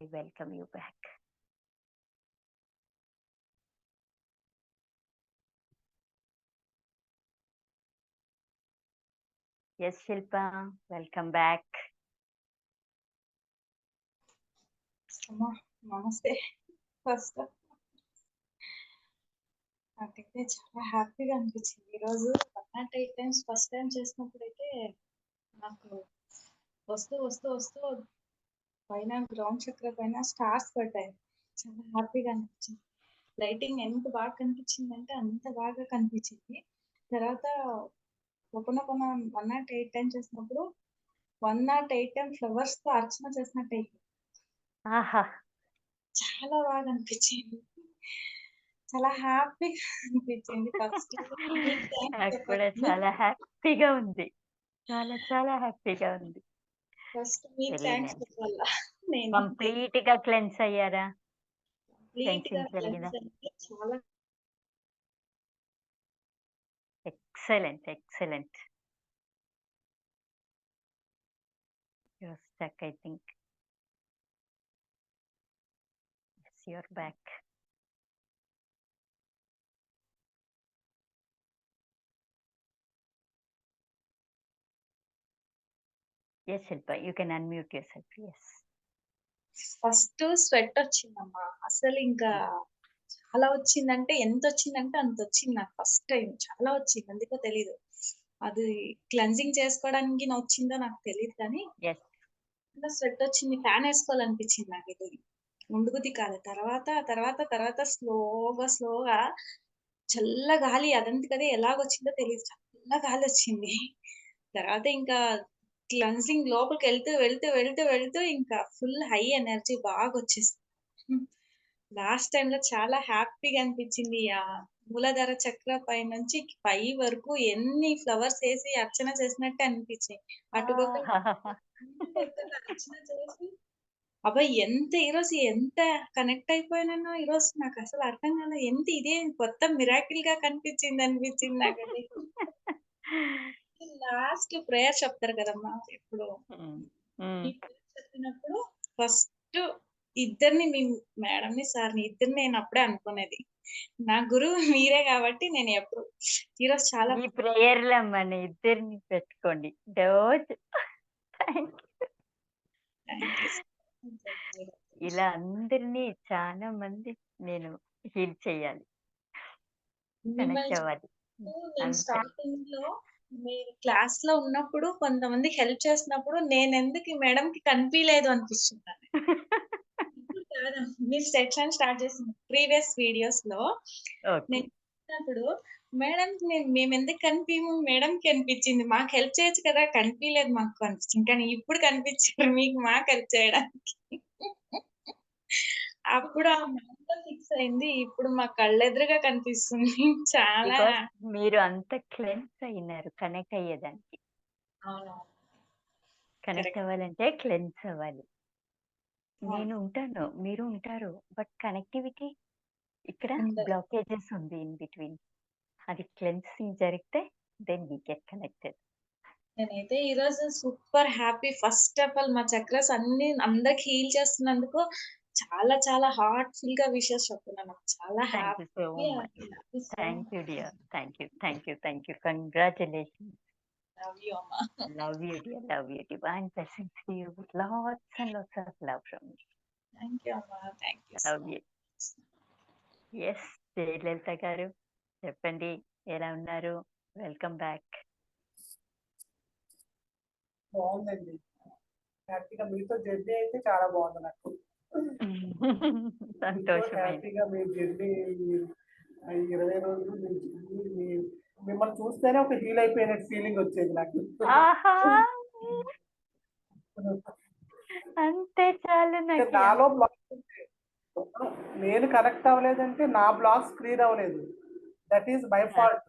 I welcome you back. Yes, Shilpa, welcome back. నమస్తే first నాకైతే చాలా హ్యాపీగా అనిపించింది ఈరోజు one nought eight times first time చేసినప్పుడు అయితే నాకు వస్తూ వస్తూ వస్తూ పైన గ్రౌండ్ చక్ర పైన స్టార్స్ పడ్డాయి. చాలా హ్యాపీగా అనిపించింది. లైటింగ్ ఎంత బాగా కనిపించింది అంటే అంత బాగా కనిపించింది. తర్వాత ఒకన కొన వన్ నాట్ ఎయిట్ టైం చేసినప్పుడు వన్ నాట్ ఎయిట్ టైం ఫ్లవర్స్తో అర్చన చేసినట్టు అయింది ఆహా! చాలా బాగా అనిపించింది. చాలా హ్యాపీగా అనిపించింది ఫస్ట్. నాకు కూడా చాలా హ్యాపీగా ఉంది. చాలా చాలా హ్యాపీగా ఉంది. ఫస్ట్ మీకు Very థ్యాంక్స్ nice. చెప్పాలా నేను కంప్లీట్గా క్లెన్స్ అయ్యారా కంప్లీట్గా cleansing జరిగిందా? cleanse అంటే చాలా excellent excellent stuck I think you're back yes Shilpa you can unmute yourself yes first sweat వచ్చిందమ్మా. అసలు ఇంకా చాలా వచ్చిందంటే ఎంత వచ్చిందంటే అంత వచ్చింది నాకు ఫస్ట్ టైం. చాలా వచ్చింది ఎందుకో తెలీదు. అది క్లెన్జింగ్ చేసుకోవడానికి వచ్చిందో నాకు తెలియదు కానీ స్వెట్ వచ్చింది. ఫ్యాన్ వేసుకోవాలనిపించింది నాకు ఇది. ముందుగుది కాదు. తర్వాత తర్వాత తర్వాత స్లోగా స్లోగా చల్ల గాలి. అదంతకదే ఎలాగొచ్చిందో తెలియదు చల్ల గాలి వచ్చింది. తర్వాత ఇంకా క్లన్సింగ్ లోపలికి వెళ్తూ వెళ్తూ వెళ్తూ వెళ్తూ ఇంకా ఫుల్ హై ఎనర్జీ బాగా వచ్చేసింది లాస్ట్ టైం లో చాలా హ్యాపీగా అనిపించింది. ఆ మూలాధార చక్ర పై నుంచి పై వరకు ఎన్ని ఫ్లవర్స్ వేసి అర్చన చేసినట్టు అనిపించాయి అటుపక్క అర్చన చేసి అబ్బాయి ఎంత ఈరోజు ఎంత కనెక్ట్ అయిపోయానో ఈరోజు నాకు అసలు అర్థం కాలేదు. ఎంత ఇదే కొత్త మిరాకిల్గా కనిపించింది అనిపించింది నాకు లాస్ట్ ప్రేయర్ చెప్తారు కదమ్మా ఇప్పుడు ప్రేయర్ చెప్పినప్పుడు ఫస్ట్ ఇద్దరిని మీ మేడం ని సార్ని ఇద్దరిని నేను అప్పుడే అనుకునేది. నా గురువు మీరే కాబట్టి నేను ఎప్పుడు. ఈరోజు చాలా ఈ ప్రేయర్లో మన ఇద్దరిని పెట్టుకోండి. you. ఇలా అందరినీ చాలా మంది నేను హీల్ చేయాలి. స్టార్టింగ్లో మీరు క్లాస్లో ఉన్నప్పుడు కొంతమందికి హెల్ప్ చేసినప్పుడు నేను ఎందుకు మేడం కి కనిపించలేదు కాదు. మీరు సెక్షన్ స్టార్ట్ చేసిన ప్రీవియస్ వీడియోస్లో నేను మేడం మేము ఎందుకు కనిపించము మేడం కి అనిపించింది మాకు హెల్ప్ చేయొచ్చు కదా? కనిపించలేదు మాకు అనిపించింది కానీ ఇప్పుడు కనిపించారు. మీకు మాకు హెల్ప్ చేయడానికి. అప్పుడు ఆ మైండ్ ఫిక్స్ అయింది. ఇప్పుడు మా కళ్ళెదురుగా కనిపిస్తుంది. చాలా మీరు అంత క్లెన్స్ అయినారు. కనెక్ట్ అయ్యేదానికి. కనెక్ట్. అవ్వాలంటే క్లెన్స్ అవ్వాలి. నేను ఉంటాను. మీరు ఉంటారు. బట్ కనెక్టివిటీ ఇక్కడ. బ్లాకేజెస్ ఉంది ఇన్ బిట్వీన్ అది క్లెన్సింగ్ జరిగితే దెన్ వీ గెట్ కనెక్టెడ్ నేనైతే ఈ రోజు super happy first of all మా చక్రస్ అన్ని అందరికి హీల్ చేస్తున్నందుకు చాలా చాలా హార్ట్ఫుల్గా విషెస్ చెప్తున్నాను నాకు. చాలా happy thank you dear. Thank you thank you thank you. Congratulation love you అమ్మా. Love you dear love you divine blessings to you with lots and lots of love from you thank you అమ్మా. Thank you love you yes Jayalalitha గారు. చెప్పండి ఎలా ఉన్నారు? Welcome back బాగుందండి. హ్యాపీగా మీతో journey అయితే చాలా బాగుంది నాకు. హ్యాపీగా మీ జర్నీ ఇరవై రోజులు మీ journey, మీ- మిమ్మల్ని చూస్తేనే ఒక హీల్ అయిపోయినట్టు ఫీలింగ్ వచ్చేది నాకు. అంతే చాలు నాలో బ్లాక్స్. నేను కనెక్ట్ అవ్వలేదంటే నా బ్లాక్స్ క్లియర్ అవ్వలేదు. That is my fault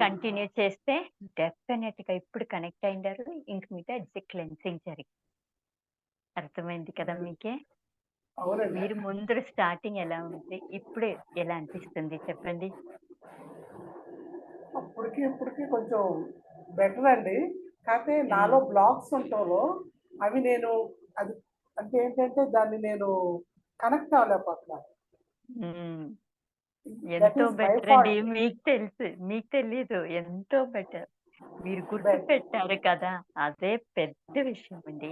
continue చేస్తే డెఫినెట్గా ఇప్పుడు కనెక్ట్ అయినారు ఇంక మీద క్లెన్సింగ్ జరిగింది అర్థమైంది కదా మీకే? మీరు ముందు స్టార్టింగ్ ఎలా ఉంది ఇప్పుడు ఎలా అనిపిస్తుంది చెప్పండి? అప్పటికి ఇప్పటికి కొంచెం బెటర్ అండి. కాకపోతే నాలో బ్లాక్స్ ఉంటాలో అవి నేను అది అంటే ఏంటంటే దాన్ని నేను కనెక్ట్ అవ్వలేకపోతున్నాను. దట్ ఎంతో బెటర్ అండి. మీకు తెలుసు మీకు తెలీదు. ఎంతో బెటర్. మీరు గుర్తు పెట్టారు కదా? అదే పెద్ద విషయం అండి.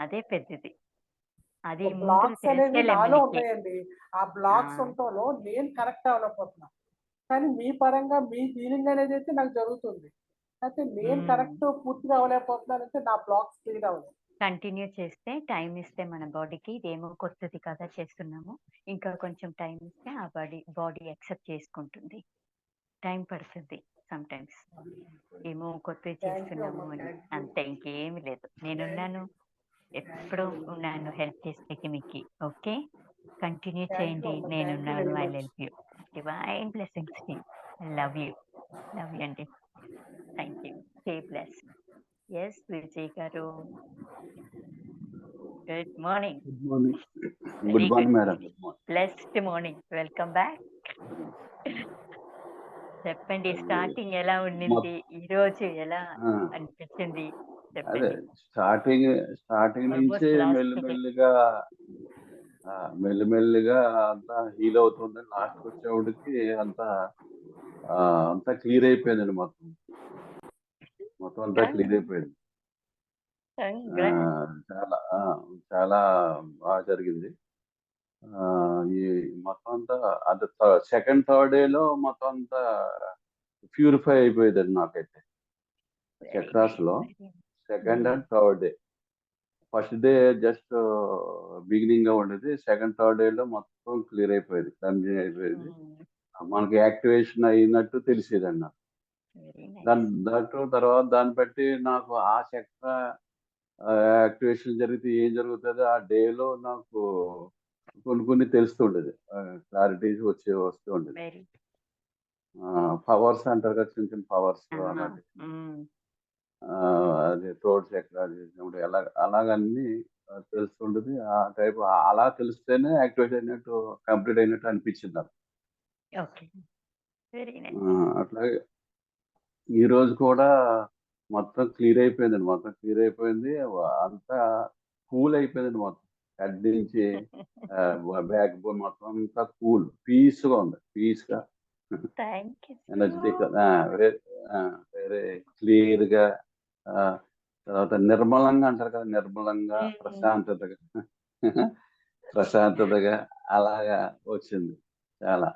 అదే పెద్దది. అది బ్లాక్స్ అనేవి చేస్తేలే నాలో మనకి ఉన్నాయండి. ఆ బ్లాక్స్ ఉండటంలో నేను కనెక్ట్ అవ్వలేకపోతున్నాను కానీ మీ పరంగా మీ ఫీలింగ్ అనేది అయితే నాకు జరుగుతుంది. అయితే నేను. కరెక్ట్ పూర్తిగా అవ్వలేకపోతున్నానంటే నా బ్లాక్స్ క్లియర్ అవ్వలేదు కంటిన్యూ చేస్తే టైం ఇస్తే మన బాడీకి ఇదేమో కొత్తది కదా చేస్తున్నాము. ఇంకా కొంచెం టైం ఇస్తే ఆ బాడీ బాడీ యాక్సెప్ట్ చేసుకుంటుంది. టైం పడుతుంది సమ్ టైమ్స్ ఏమో కొత్తది చేస్తున్నాము అని అంతే ఇంకేమి లేదు. నేనున్నాను. ఎప్పుడూ ఉన్నాను హెల్ప్ చేసేకి మీకు ఓకే? కంటిన్యూ చేయండి. నేనున్నాను I help you. Divine blessings love you. Love you అండి. Thank you. Stay bless yes Vijay గారు. Good morning good morning madam blessed morning welcome back చెప్పండి స్టార్టింగ్ ఎలా ఉండింది? ఈ రోజు ఎలా అనిపించింది? స్టార్టింగ్ స్టార్టింగ్ నుంచే మెల్లిమెల్లిగా మెల్లిమెల్లిగా అంతా హీల్ అవుతుంది. లాస్ట్ వచ్చేవాడికి అంతా అంతా క్లియర్ అయిపోయిందండి మొత్తం. మొత్తం అంతా క్లియర్ అయిపోయింది. చాలా చాలా బాగా జరిగింది. ఆ, ఈ మొత్తం అంతా అది సెకండ్ థర్డ్ డేలో మొత్తం అంతా ప్యూరిఫై అయిపోయేదండి నాకైతే. Very second and third day first day just బిగినింగ్గా ఉండేది. సెకండ్ థర్డ్ డే లో మొత్తం క్లియర్ అయిపోయేది. క్లెన్జింగ్ అయిపోయేది. మనకి యాక్టివేషన్ అయినట్టు తెలిసేదండి నాకు. వెరీ దాని దాంట్లో తర్వాత దాన్ని బట్టి నాకు ఆ చక్ర యాక్టివేషన్ జరిగితే ఏం జరుగుతుందో? ఆ డేలో నాకు కొన్ని కొన్ని తెలుస్తుండేది క్లారిటీస్ వచ్చే వస్తూ ఉండేది. వెరీ పవర్స్ అంటారు కదా చిన్న చిన్న పవర్స్ అలాంటి ఆ, అది థ్రోట్ చక్ర చేసినప్పుడు ఎలా అలాగన్నీ ఆ, తెలుస్తుండేది ఆ టైప్ అలా తెలిస్తేనే యాక్టివేట్ అయినట్టు కంప్లీట్ అయినట్టు అనిపించింది నాకు. అట్లాగే ఈ రోజు కూడా మొత్తం క్లియర్ అయిపోయిందండి. మొత్తం క్లియర్ అయిపోయింది. అంతా కూల్ అయిపోయిందండి మొత్తం. హెడ్ నుంచి బ్యాక్ బోన్ మొత్తం అంతా కూల్ పీస్గా ఉంది. పీస్గా థ్యాంక్ యూ ఎనర్జెటిక్ వేరే క్లియర్గా ఆ, తర్వాత నిర్మలంగా అంటారు కదా నిర్మలంగా ప్రశాంతతగా. ప్రశాంతతగా అలాగా వచ్చింది చాలా.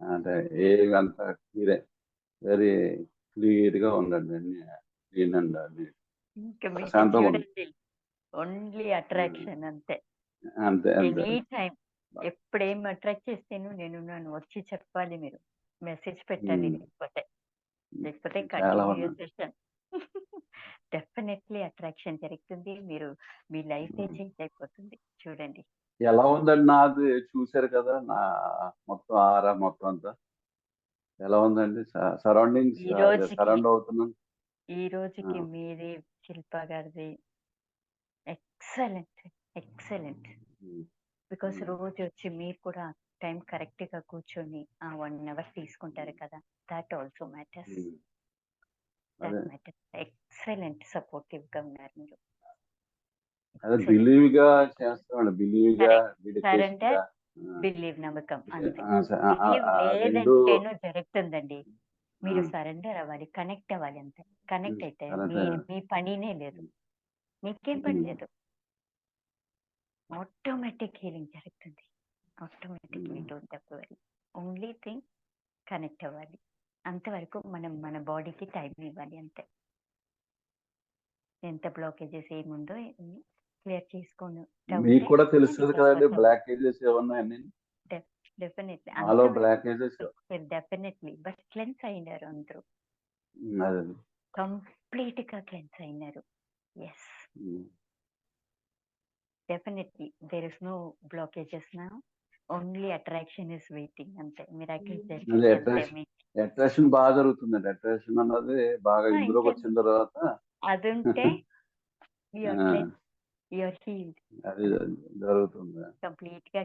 అంటే ఏవి అంత క్లియర్ వెరీ క్లియర్గా ఉందండి అన్ని క్లీన్ అండ్ ప్రశాంతంగా ఓన్లీ అట్రాక్షన్ అంతే. అంతే ఎనీ టైం ఎప్పుడు ఏం అట్రాక్ట్ చేస్తేను నేను నన్ను వచ్చి చెప్పాలి మీరు. మెసేజ్ పెట్టాలి లేకపోతే. లేకపోతే కంటిన్యూ సెషన్ డెఫినెట్లీ అట్రాక్షన్ జరుగుతుంది. మీరు మీ లైఫే చేంజ్ అయిపోతుంది చూడండి. ఎలా ఉందండి నాది? చూశారు కదా నా మొత్తం ఆరా మొత్తం అంతా. ఎలా ఉందండి? సరౌండింగ్స్ రోజుకి సరౌండ్ అవుతున్నాను ఈ రోజుకి మీది శిల్ప గారిది ఎక్సలెంట్ ఎక్సలెంట్. బికాస్ రోజు వచ్చి మీరు కూడా టైం కరెక్ట్గా కూర్చొని ఆ వన్ అవర్ తీసుకుంటారు కదా. That also matters um. That అదే మ్యాటర్స్ ఎక్సలెంట్ సపోర్టివ్గా ఉన్నారు మీరు. అదే బిలీవ్గా చేస్తామండి బిలీవ్గా గా బిలీవ్ నమ్మకం లేదంటేనూ జరుగుతుందండి. మీరు సరెండర్ అవ్వాలి కనెక్ట్ అవ్వాలి అంతే. కనెక్ట్ అయితే మీ పనినే లేదు. మీకేం పని లేదు. ఆటోమేటిక్ హీలింగ్ జరుగుతుంది. Automatically don't worry only thing connect అవ్వాలి. అంతవరకు మనం మన బాడీకి టైం ఇవ్వాలి అంతే. ఎంత బ్లాకేజెస్ ఏముందో క్లియర్ చేసుకోను. మీకు కూడా తెలుస్తుంది కదండి బ్లాకేజెస్ ఏమన్నా అన్ని? డెఫినెట్లీ. నాలో బ్లాకేజెస్ డెఫినెట్లీ. బట్ క్లెన్స్ అయినారు అందరూ. అదే కంప్లీట్గా క్లెన్స్ అయినారు. Yes um, definitely. There is no blockages నా ఓన్లీ అట్రాక్షన్ ఇస్ వెయిటింగ్ అంతే. మిరాకిల్ అంతే అట్రాక్షన్ బాగా జరుగుతుందండి. అట్రాక్షన్ అన్నది బాగా ఇందులోకి వచ్చిన తర్వాత అది ఉంటే యువర్ హీల్డ్ అది జరుగుతుంది. కంప్లీట్గా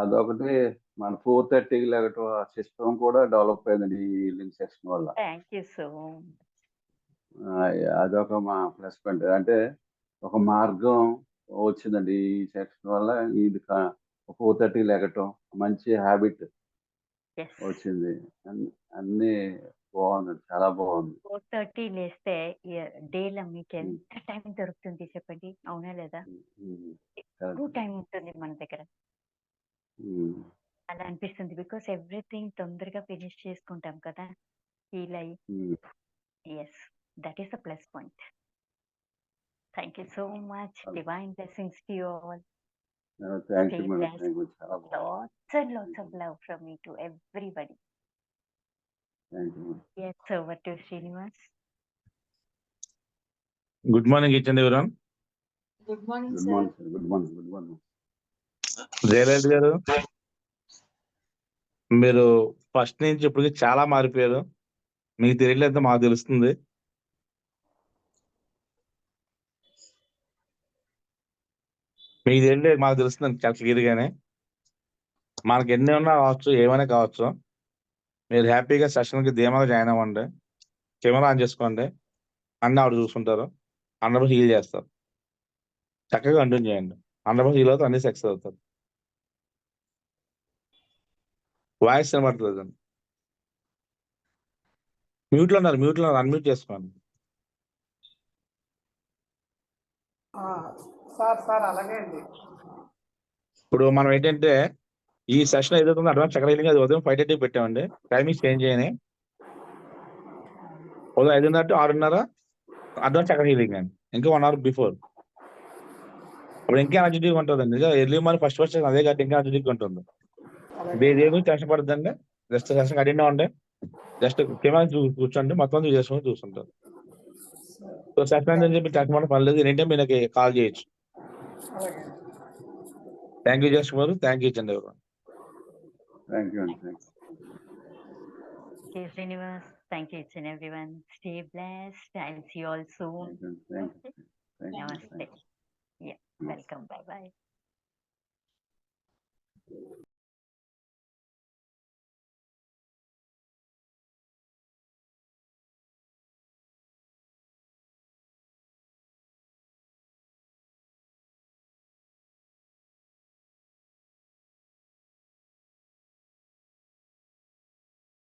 అదొకటి మన ఫోర్ థర్టీకి లేకటం ఆ సిస్టమ్ కూడా డెవలప్ అయిందండి ఈ హీలింగ్ సెక్షన్ వల్ల. థ్యాంక్ యూ సో ఆ, అదొక మా ప్లస్ పాయింట్. అంటే ఒక మార్గం వచ్చిందండి ఈ సెక్షన్ వల్ల ఇది ఫోర్ థర్టీ లేకటం మంచి హ్యాబిట్ వచ్చింది. అన్ని బాగుంది చాలా బాగుంది. ఫోర్ థర్టీ లేస్తే డేలో మీకు ఎంత టైం దొరుకుతుంది చెప్పండి? అవునా లేదా? ఎక్కువ. టైం ఉంటుంది మన దగ్గర. అలా అనిపిస్తుంది బికాస్ ఎవ్రీథింగ్ తొందరగా ఫినిష్ చేసుకుంటాం కదా ఫీల్ అయ్యి. Yes that is a plus point thank you so much divine blessings to you all thank you lots of love from me to everybody. Thank you yes over to Srinivas. Good morning each and everyone good morning good morning good morning good morning Jayalalitha గారు మీరు first నుంచి ఇప్పటికి చాలా మారిపోయారు. మీకు తెలియలేదు మాకు తెలుస్తుంది. మీకు తెలియలేదు మాకు తెలుస్తుంది చాలా క్లియర్గానే మనకి ఎన్ని ఉన్నా కావచ్చు ఏమైనా కావచ్చు. మీరు హ్యాపీగా సెషన్కి ధీమాగా జాయిన్ అవ్వండి. కెమెరా ఆన్ చేసుకోండి. అన్ని ఆవిడ చూసుకుంటారు. హండ్రెడ్ హీల్ చేస్తారు. చక్కగా కంటిన్యూ చేయండి. హండ్రెడ్ హీల్ అవుతారు అన్ని సక్సెస్ అవుతారు. వాయిస్ వినబడుతుంది మ్యూట్లో ఉన్నారు మ్యూట్లో ఉన్నారు. అన్మ్యూట్ చేసుకోండి. సార్ సార్ అలాగే అండి. ఇప్పుడు మనం ఏంటంటే ఈ సెషన్ ఏదైతే ఉందో అడ్వాన్స్ చక్ర హీలింగ్ అది ఉదయం ఫైవ్ థర్టీ పెట్టామండి. టైమింగ్ చేంజ్ చేయని ఉదయం ఐదున్నర టు ఆరున్నర అడ్వాన్స్ చక్ర హీలింగ్ అండి ఇంకా వన్ అవర్ బిఫోర్ ఇప్పుడు ఇంకా ఎనర్జెటిక్ ఉంటుందండి. ఎర్లీ మార్నింగ్ ఫస్ట్ ఫస్ట్ అదే కాబట్టి ఇంకా ఎనర్జెటిక్ ఉంటుంది. గురించి టెన్షన్ పడద్దండి జస్ట్ సెషన్ అటెండ్ అవ్వండి. జస్ట్ కెమెరా కూర్చోండి. మొత్తం చేసుకొని చూస్తుంటారు సో సెషన్ అని చెప్పి టెన్షన్ పడడం పర్లేదు. ఏంటంటే మీరు కాల్ చేయొచ్చు. థ్యాంక్ యూ జస్ట్ గారు థ్యాంక్ యూ చంద్ర గారు థ్యాంక్ యూ అండి thank okay Srinivas thank you each and everyone stay blessed I'll see you all soon you thank you thank